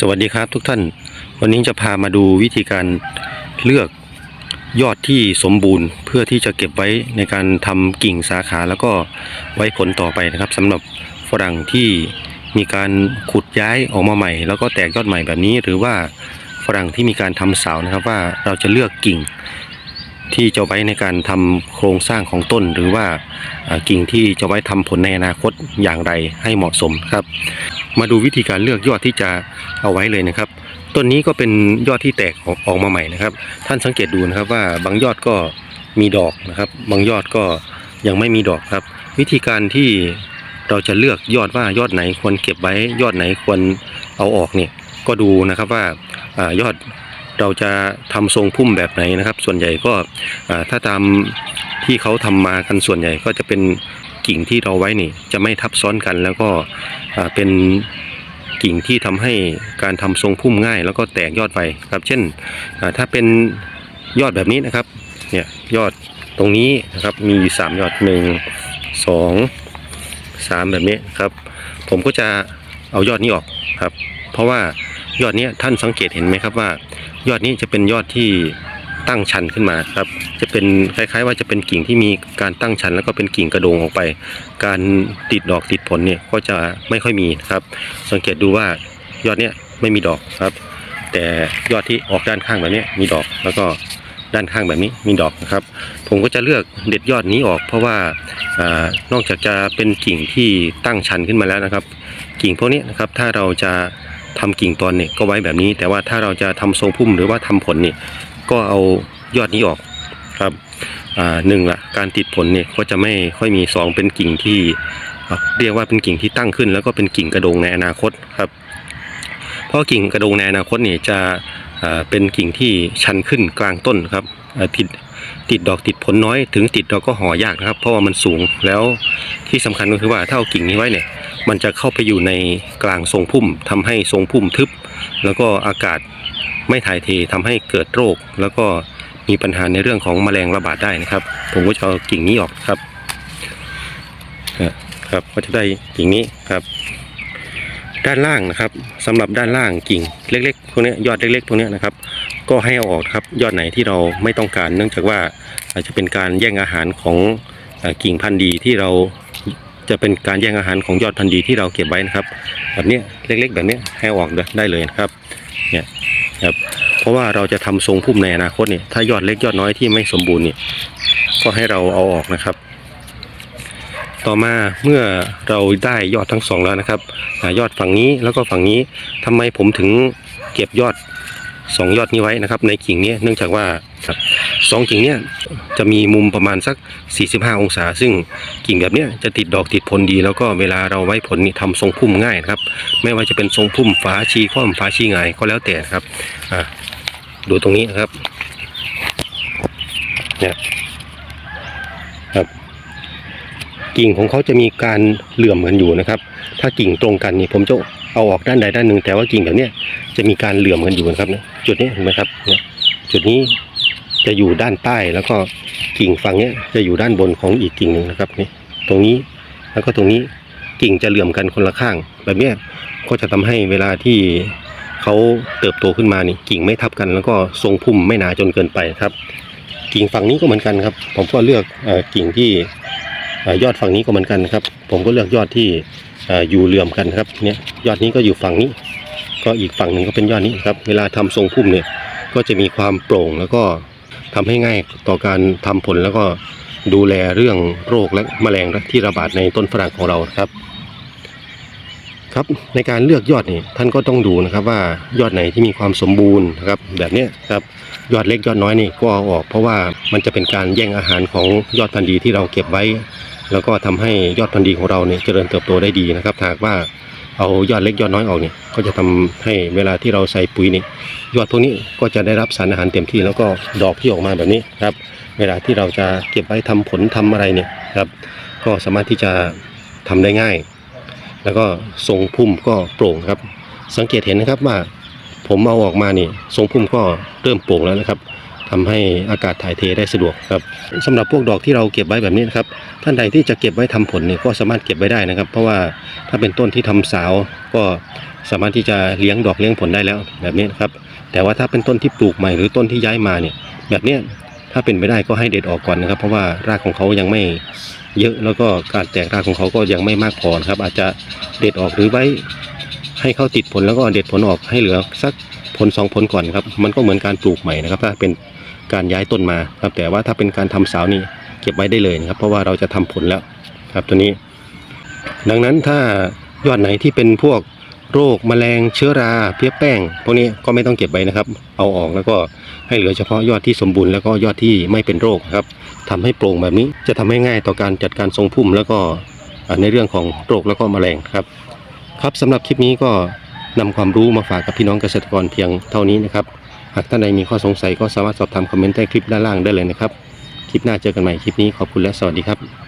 สวัสดีครับทุกท่าน วันนี้จะพามาดูวิธีการเลือกยอดที่สมบูรณ์ เพื่อที่จะเก็บไว้ในการทำกิ่งสาขาแล้วก็ไว้ผลต่อไปนะครับสำหรับฝรั่งที่มีการขุดย้ายออกมาใหม่ แล้วก็แตกยอดใหม่แบบนี้ หรือว่าฝรั่งที่มีการทำเสานะครับว่าเราจะเลือกกิ่งที่จะไว้ในการทำโครงสร้างของต้น หรือว่าอ่ากิ่งที่จะไว้ทำผลในอนาคตอย่างไรให้เหมาะสมครับ มาดูวิธีการเลือกยอดที่จะเอาไว้เลยนะครับ ต้นนี้ก็เป็นยอดที่แตกออกออกมาใหม่นะครับ ท่านสังเกตดูนะครับว่าบางยอดก็มีดอกนะครับ บางยอดก็ยังไม่มีดอกครับ วิธีการที่เราจะเลือกยอดว่ายอดไหนควรเก็บไว้ ยอดไหนควรเอาออกเนี่ยก็ดูนะครับว่าอยอดเราจะทำทรงพุ่มแบบไหนนะครับ ส่วนใหญ่ก็ถ้าตามที่เขาทำมากันส่วนใหญ่ก็จะเป็น กิ่งที่เราไว้นี่จะไม่ทับซ้อนกัน แล้วก็เป็นกิ่งที่ทำให้การทำทรงพุ่มง่าย แล้วก็แตกยอดไวครับ เช่นถ้าเป็นยอดแบบนี้นะครับเนี่ยยอดตรงนี้นะครับมีอยู่สามยอดหนึ่งสองสามแบบนี้ครับ ผมก็จะเอายอดนี้ออกครับ เพราะว่ายอดนี้ท่านสังเกตเห็นไหมครับว่า ยอดนี้จะเป็นยอดที่ ตั้งชันขึ้นมาครับ จะเป็นคล้ายๆ ว่าจะเป็นกิ่งที่มีการตั้งชัน แล้วก็เป็นกิ่งกระโดงออกไป การติดดอกติดผลเนี่ยก็จะไม่ค่อยมีครับ สังเกตดูว่ายอดเนี้ยไม่มีดอกครับ แต่ยอดที่ออกด้านข้างแบบนี้มีดอกแล้วก็ด้านข้างแบบนี้มีดอกนะครับ ผมก็จะเลือกเด็ดยอดนี้ออก เพราะว่าอนอกจากจะเป็นกิ่งที่ตั้งชันขึ้นมาแล้วนะครับ กิ่งพวกนี้นะครับถ้าเราจะทำกิ่งตอนเนี่ยก็ไว้แบบนี้ แต่ว่าถ้าเราจะทำทรงพุ่มหรือว่าทำผลเนี่ย ก็เอายอดนี้ออกครับอ่าหนึ่งละการติดผลเนี่ยก็จะไม่ค่อยมีสองเป็นกิ่งที่เรียกว่าเป็นกิ่งที่ตั้งขึ้น แล้วก็เป็นกิ่งกระโดงในอนาคตครับ เพราะกิ่งกระโดงในอนาคตเนี่ยจะอ่าเป็นกิ่งที่ชันขึ้นกลางต้นครับติด ติดดอกติดผลน้อย ถึงติดดอกก็ห่อยากนะครับ เพราะว่ามันสูงแล้วที่สำคัญก็คือว่าถ้าเอากิ่งนี้ไว้เนี่ย มันจะเข้าไปอยู่ในกลางทรงพุ่มทำให้ทรงพุ่มทึบ แล้วก็อากาศไม่ถ่ายเททำให้เกิดโรค แล้วก็มีปัญหาในเรื่องของแมลงระบาดได้นะครับ ผมก็จะเอากิ่งนี้ออกครับอะครับก็จะได้กิ่งนี้ครับ ด้านล่างนะครับสำหรับด้านล่างกิ่งเล็กๆพวกนี้ยอดเล็กๆพวกนี้นะครับ ก็ให้เอาออกครับยอดไหนที่เราไม่ต้องการ เนื่องจากว่าอาจจะเป็นการแย่งอาหารของกิ่งพันธุ์ดีที่เราจะเป็นการแย่งอาหารของยอดพันธุ์ดีที่เราเก็บไว้นะครับ แบบนี้เล็กๆ แบบนี้ให้ออกได้เลยนะครับเนี่ยครับเพราะว่าเราจะทำทรงพุ่มในอนาคตเนี่ยถ้ายอดเล็กยอดน้อยที่ไม่สมบูรณ์เนี่ยก็ให้เราเอาออกนะครับ ต่อมาเมื่อเราได้ยอดทั้งสองแล้วนะครับอยอดฝั่งนี้แล้วก็ฝั่งนี้ทำไมผมถึงเก็บยอด สองยอดนี้ไว้นะครับ ในกิ่งนี้เนื่องจากว่าสองกิ่งเนี้ยจะมีมุมประมาณสัก 45 องศา ซึ่งกิ่งแบบเนี้ยจะติดดอกติดผลดี แล้วก็เวลาเราไว้ผลนี่ทำทรงพุ่มง่ายนะครับ ไม่ว่าจะเป็นทรงพุ่มฝาชีคว่ำฝาชีหงายก็แล้วแต่ครับดูตรงนี้นะครับเนี่ยครับกิ่งของเขาจะมีการเหลื่อมกันอยู่นะครับ ถ้ากิ่งตรงกันนี่ผมจะเอาออกด้านใดด้านหนึ่งแต่ว่ากิ่งแบบนี้ จะมีการเหลื่อมกันอยู่นะครับเนี่ยจุดนี้เห็นไหมครับเนี่ยจุดนี้จะอยู่ด้านใต้แล้วก็กิ่งฝั่งเนี้ยจะอยู่ด้านบนของอีกกิ่งหนึ่งนะครับนี่ตรงนี้แล้วก็ตรงนี้กิ่งจะเหลื่อมกันคนละข้าง แบบเนี้ยก็จะทำให้เวลาที่เขาเติบโตขึ้นมานี่กิ่งไม่ทับกัน แล้วก็ทรงพุ่มไม่หนาจนเกินไปครับ กิ่งฝั่งนี้ก็เหมือนกันครับ ผมก็เลือกเอ่อกิ่งที่ยอดฝั่งนี้ก็เหมือนกันนะครับ ผมก็เลือกยอดที่อยู่เหลื่อมกันครับเนี่ยยอดนี้ก็อยู่ฝั่งนี้ ก็อีกฝั่งหนึ่งก็เป็นยอดนี้ครับเวลาทำทรงพุ่มเนี่ยก็จะมีความโปร่งแล้วก็ทำให้ง่ายต่อการทำผลแล้วก็ดูแลเรื่องโรคและแมลงที่ระบาดในต้นฝรั่งของเราครับ ครับในการเลือกยอดนี่ท่านก็ต้องดูนะครับว่ายอดไหนที่มีความสมบูรณ์นะครับ แบบนี้ครับยอดเล็กยอดน้อยนี่ก็เอาออก เพราะว่ามันจะเป็นการแย่งอาหารของยอดพันธุ์ดีที่เราเก็บไว้ แล้วก็ทำให้ยอดพันธุ์ดีของเราเนี่ยเจริญเติบโตได้ดีนะครับหากว่า เอายอดเล็กยอดน้อยออกเนี่ยก็จะทำให้เวลาที่เราใส่ปุ๋ยนี่ยอดพวกนี้ก็จะได้รับสารอาหารเต็มที่แล้วก็ดอกที่ออกมาแบบนี้ครับ เวลาที่เราจะเก็บไว้ทำผลทำอะไรเนี่ยครับ ก็สามารถที่จะทำได้ง่าย แล้วก็ทรงพุ่มก็โปร่งครับ สังเกตเห็นนะครับว่าผมเอาออกมานี่ทรงพุ่มก็เริ่มโปร่งแล้วนะครับ ทำให้อากาศถ่ายเทได้สะดวกครับสำหรับพวกดอกที่เราเก็บไว้แบบนี้นะครับท่านใดที่จะเก็บไว้ทำผลเนี่ยก็สามารถเก็บไว้ได้นะครับ เพราะว่าถ้าเป็นต้นที่ทำสาวก็สามารถที่จะเลี้ยงดอกเลี้ยงผลได้แล้วแบบนี้นะครับ แต่ว่าถ้าเป็นต้นที่ปลูกใหม่หรือต้นที่ย้ายมาเนี่ยแบบนี้ถ้าเป็นไปได้ก็ให้เด็ดออกก่อนนะครับ เพราะว่ารากของเขายังไม่เยอะแล้วก็การแตกรากของเขาก็ยังไม่มากพอครับ อาจจะเด็ดออกหรือไว้ให้เขาติดผลแล้วก็เด็ดผลออกให้เหลือสักผลสองผลก่อนครับ มันก็เหมือนการปลูกใหม่นะครับ ถ้าเป็น การย้ายต้นมาครับ แต่ว่าถ้าเป็นการทำสานี่เก็บไว้ได้เลยนะครับ เพราะว่าเราจะทำผลแล้วครับตัวนี้ ดังนั้นถ้ายอดไหนที่เป็นพวกโรคแมลงเชื้อราเพี้ยแป้งพวกนี้ก็ไม่ต้องเก็บไว้นะครับ เอาออกแล้วก็ให้เหลือเฉพาะยอดที่สมบูรณ์แล้วก็ยอดที่ไม่เป็นโรคครับทำให้โปร่งแบบนี้จะทำให้ง่ายต่อการจัดการทรงพุ่มแล้วก็ในเรื่องของโรคแล้วก็แมลงครับ ครับสำหรับคลิปนี้ก็นำความรู้มาฝากกับพี่น้องเกษตรกรเพียงเท่านี้นะครับากท่านใดมีข้อสงสัยก็สามารถสอบถามคอมเมนต์ใต้คลิปด้านล่างได้เลยนะครับ คลิปหน้าเจอกันใหม่คลิปนี้ขอบคุณและสวัสดีครับ